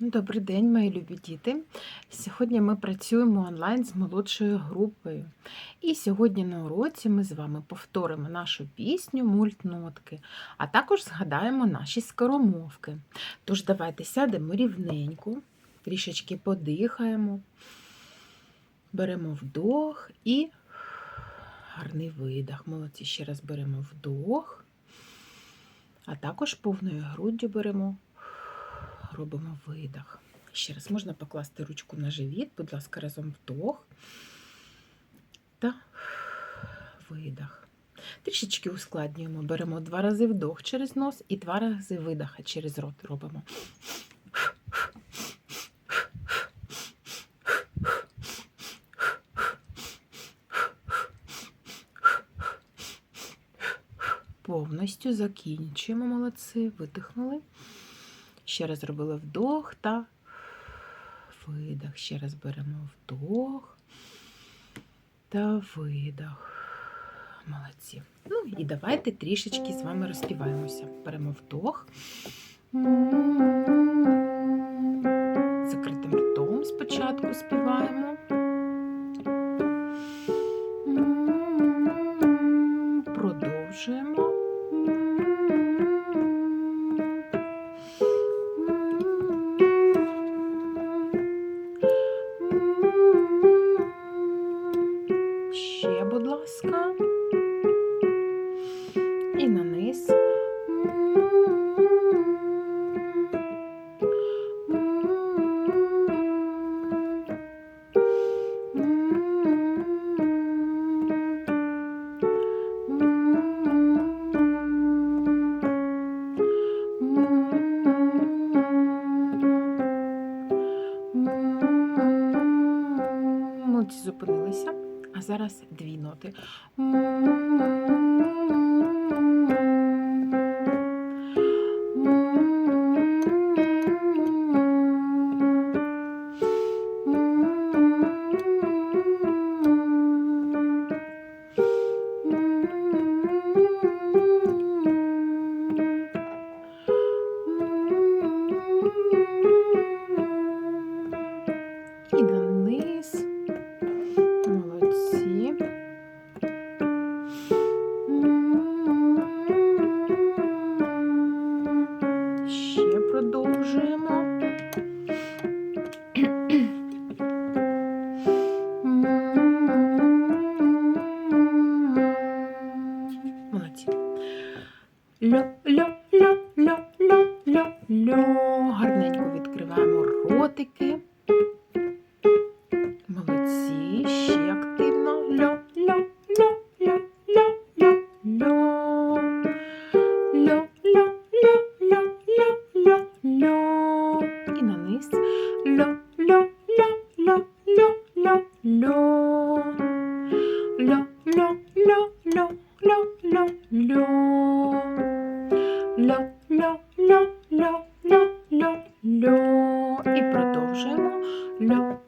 Добрий день, мої любі діти. Сьогодні ми працюємо онлайн з молодшою групою. І сьогодні на уроці ми з вами повторимо нашу пісню Мультнотки, а також згадаємо наші скоромовки. Тож давайте сядемо рівненько, трішечки подихаємо, беремо вдох і гарний видих. Молодці, ще раз беремо вдох, а також повною груддю беремо робимо видих. Ще раз можна покласти ручку на живіт, будь ласка, разом вдох та видих. Трішечки ускладнюємо. Беремо два рази вдох через нос і два рази видиха через рот робимо. Повністю закінчуємо, молодці, видихнули. Ще раз зробили вдох та видох. Ще раз беремо вдох та видох. Молодці. Ну і давайте трішечки з вами розпіваємося. Беремо вдох. Закритим ртом спочатку співаємо. Ще, будь ласка. І на низ. Зупинилися. А зараз дві ноти.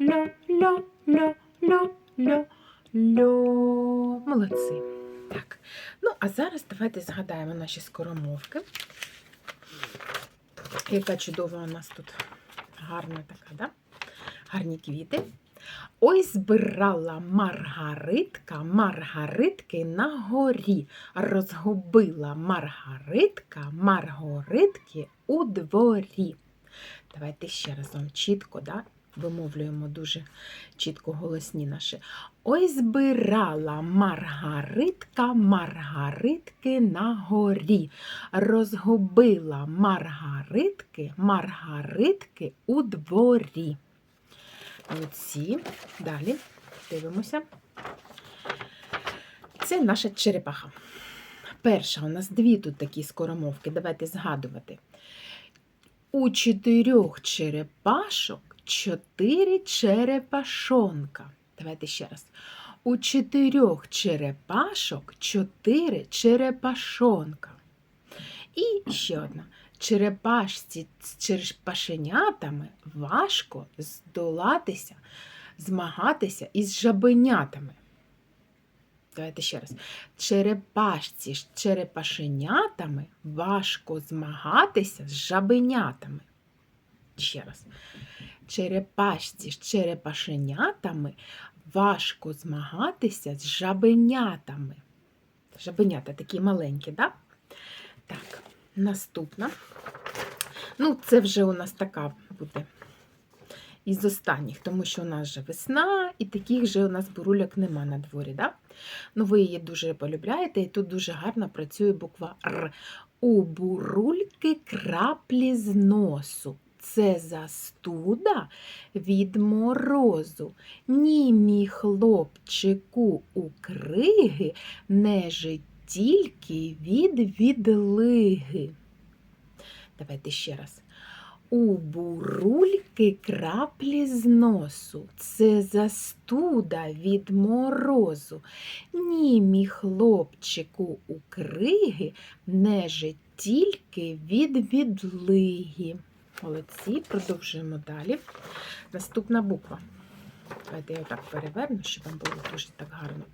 Льо, льо, льо, льо, льо, льо. Молодці. Так. Ну, а зараз давайте згадаємо наші скоромовки. Яка чудова у нас тут гарна така, да? Гарні квіти. Ой, збирала Маргаритка Маргаритки на горі. Розгубила Маргаритка Маргоритки у дворі. Давайте ще разом чітко, да? Вимовлюємо дуже чітко голосні наші. Ой, збирала Маргаритка Маргаритки на горі. Розгубила Маргаритки Маргаритки у дворі. Молодці. Далі дивимося. Це наша черепаха. Перша, у нас дві тут такі скоромовки. Давайте згадувати. У чотирьох черепашок чотири черепашонка. Давайте ще раз. У чотирьох черепашок чотири черепашонка. І ще одна. Черепашці з черепашенятами важко здолатися, змагатися із жабенятами. Давайте ще раз. Черепашці з черепашенятами важко змагатися з жабенятами. Ще раз. Черепашці з черепашенятами важко змагатися з жабенятами. Жабенята такі маленькі, да? Так, наступна. Ну, це вже у нас така буде із останніх, тому що у нас вже весна, і таких же у нас буруляк нема на дворі. Да? Ну, ви її дуже полюбляєте, і тут дуже гарно працює буква Р. У бурульки краплі з носу. Це застуда від морозу. Ні, мій хлопчику у криги не жить тільки від відлиги. Давайте ще раз. У бурульки краплі з носу. Це застуда від морозу. Ні, мій хлопчику у криги не жить тільки від відлиги. Молодці, продовжуємо далі. Наступна буква. Давайте я отак переверну, щоб вам було дуже так гарно.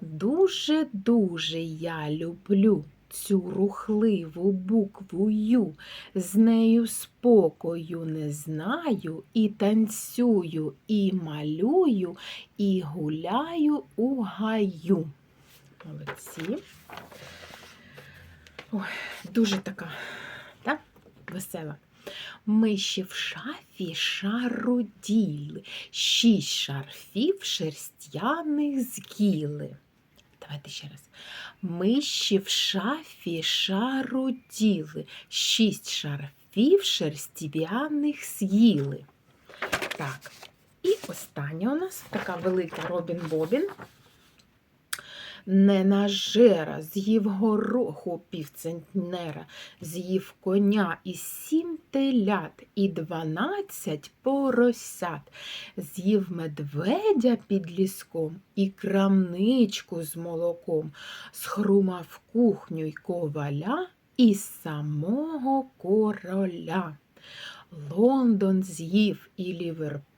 Дуже-дуже я люблю цю рухливу букву Ю. З нею спокою не знаю, і танцюю, і малюю, і гуляю у гаю. Молодці. Ой, дуже така, так, весела. Ми ще в шафі шароділи, шість шарфів шерстяних з'їли. Давайте ще раз. Ми ще в шафі шароділи, шість шарфів шерстяних з'їли. Так, і остання у нас така велика Робін Бобін. Не нажера, з'їв гороху півцентнера, з'їв коня і сім телят, і дванадцять поросят, з'їв медведя під ліском і крамничку з молоком, схрумав кухню й коваля і самого короля. Лондон з'їв і Ліверпуль,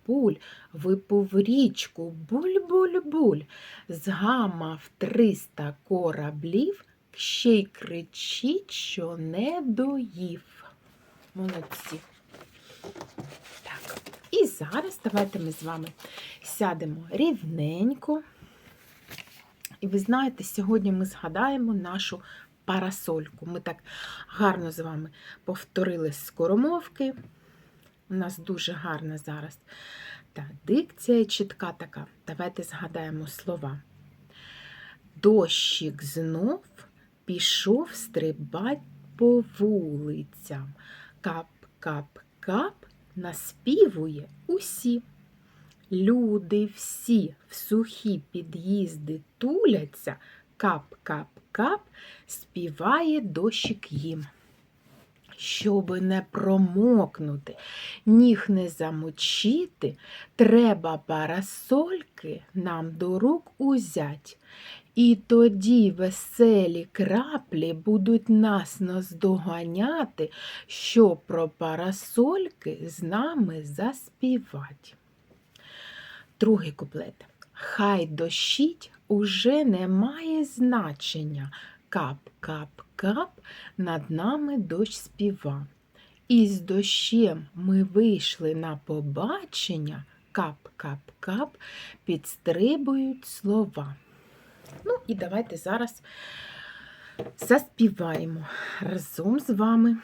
випив річку буль-буль-буль, згамав триста кораблів, ще й кричить, що не доїв. Молодці. Так, і зараз давайте ми з вами сядемо рівненько. І ви знаєте, сьогодні ми згадаємо нашу парасольку. Ми так гарно з вами повторили скоромовки. У нас дуже гарна зараз та дикція чітка така. Давайте згадаємо слова. Дощик знов пішов стрибать по вулицям. Кап-кап-кап наспівує усі. Люди всі в сухі під'їзди туляться, кап-кап-кап співає дощик їм. Щоби не промокнути, ніг не замочити, треба парасольки нам до рук узять. І тоді веселі краплі будуть нас наздоганяти, що про парасольки з нами заспівать. Другий куплет. Хай дощить уже не має значення. Кап-кап-кап над нами дощ співа. І з дощем ми вийшли на побачення, кап-кап-кап, підстрибують слова. Ну, і давайте зараз заспіваємо разом з вами.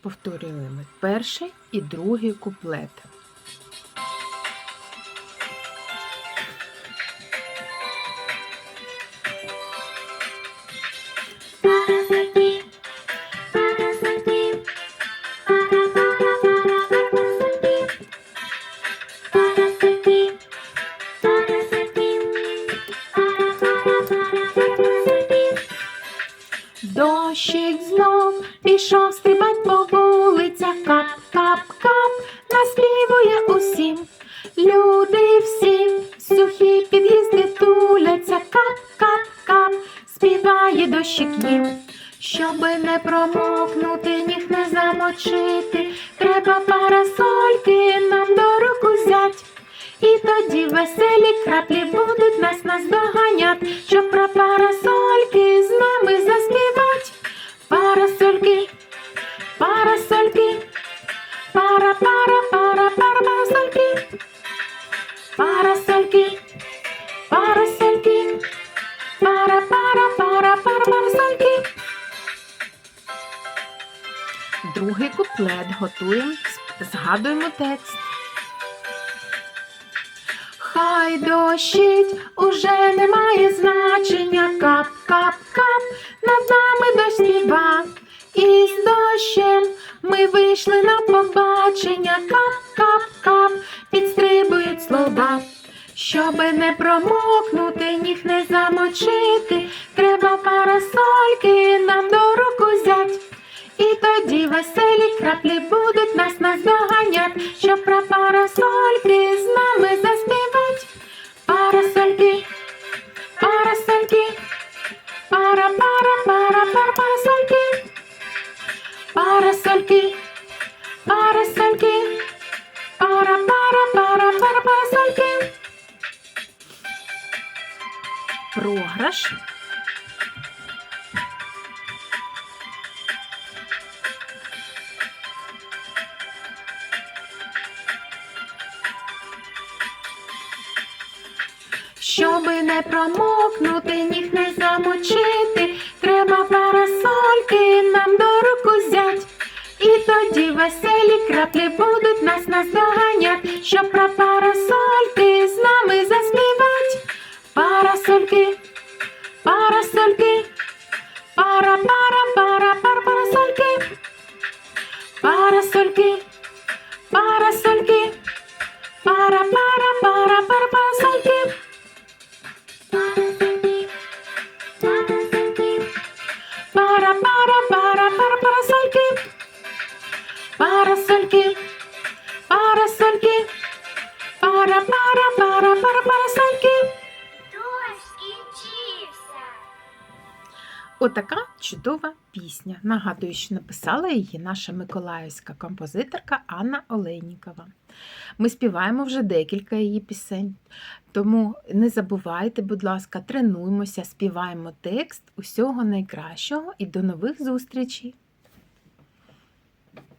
Повторюємо перший і другий куплет. Пішов стрибать по вулицях, кап-кап-кап, наспівує усім. Люди всі сухі під'їзди туляться, кап-кап-кап, співає дощик їм. Щоби не промокнути, ніг не замочити, треба парасольки нам до рук узять. І тоді веселі краплі будуть нас наздоганять, щоб про парасольки з нами заспівать. Парасольки, парасольки, пара, пара, пара, пара, парасольки. Парасольки, парасольки, пара, пара, пара, пара, парасольки. Другий куплет готуємо, згадуємо текст. Хай дощить уже немає значення. Кап, кап, кап, над нами дощ співа. І з дощем ми вийшли на побачення. Кап, кап, кап, підстрибують слова. Щоби не промокнути, ніг не замочити, треба парасольки нам до руку взять. І тоді веселі краплі будуть нас наздоганять, щоб про парасольки з нами заспівать. Парасольки, парасольки, пара, парасольки, парасольки, пара, пара, пара, пара, парасольки. Програш. Щоби не промокнути, ніг не замочити, треба парасольки нам до руку взять. І тоді веселі краплі будуть нас наздоганять, щоб про парасольки з нами заспівать. Парасольки, парасольки, пара, пара, пара, пара, парасольки. Парасольки, Отака чудова пісня. Нагадую, що написала її наша миколаївська композиторка Анна Олейнікова. Ми співаємо вже декілька її пісень, тому не забувайте, будь ласка, тренуємося, співаємо текст. Усього найкращого і до нових зустрічей!